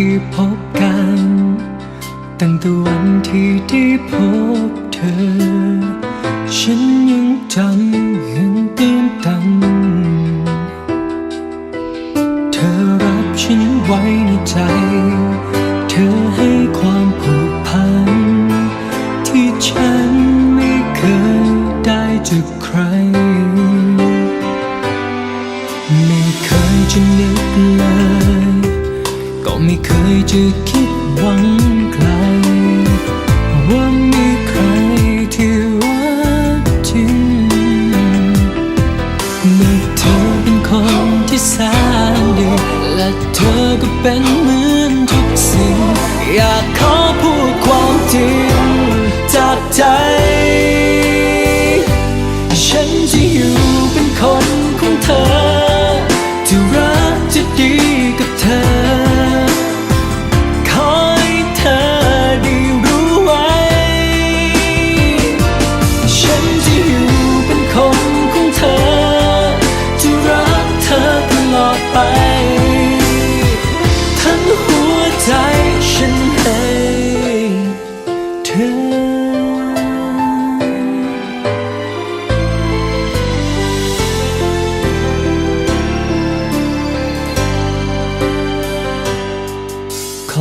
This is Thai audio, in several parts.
ที่พบกัน ตั้งแต่วันที่ได้พบเธอ ฉันยังจำยังตื่นตันเธอรับฉันไว้ในใจ เธอให้ความผูกพัน ที่ฉันไม่เคยได้จากใคร ไม่เคยจะนึกเลย ไม่เคยจะคิดหวังไกลว่ามีใครที่รักจริงเมื่อเธอเป็นคนที่แสนดี และเธอก็เป็นเหมือนทุกสิ่ง อยากขอ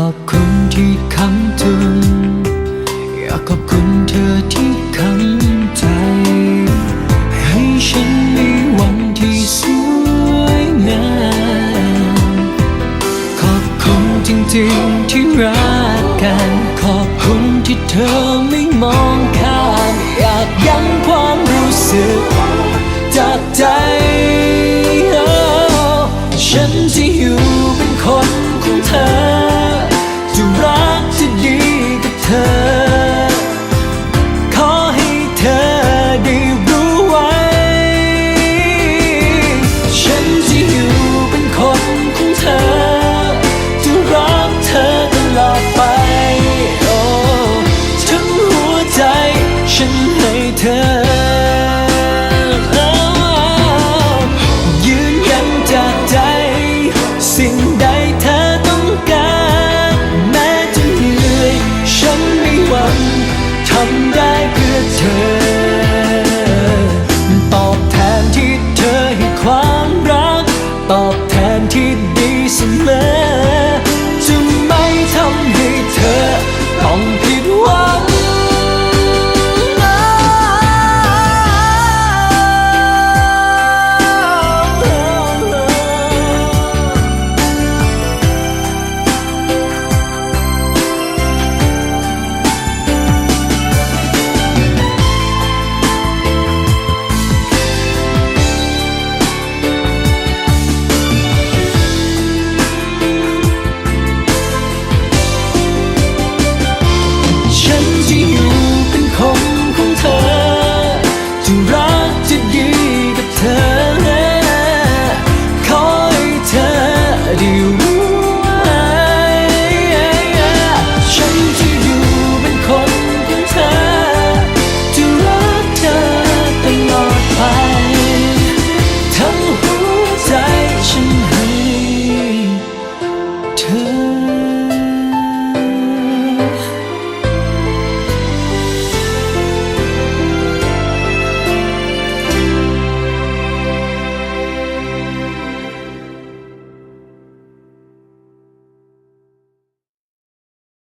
อบคุณที่คำจุนอยากขอบคุณเธอที่คำใจ ให้ฉันมีวันที่สวยงามขอบคุณจริงๆที่รักกัน ขอบคุณที่เธอไม่มองข้ามอยากย้ำความรู้สึก keep this in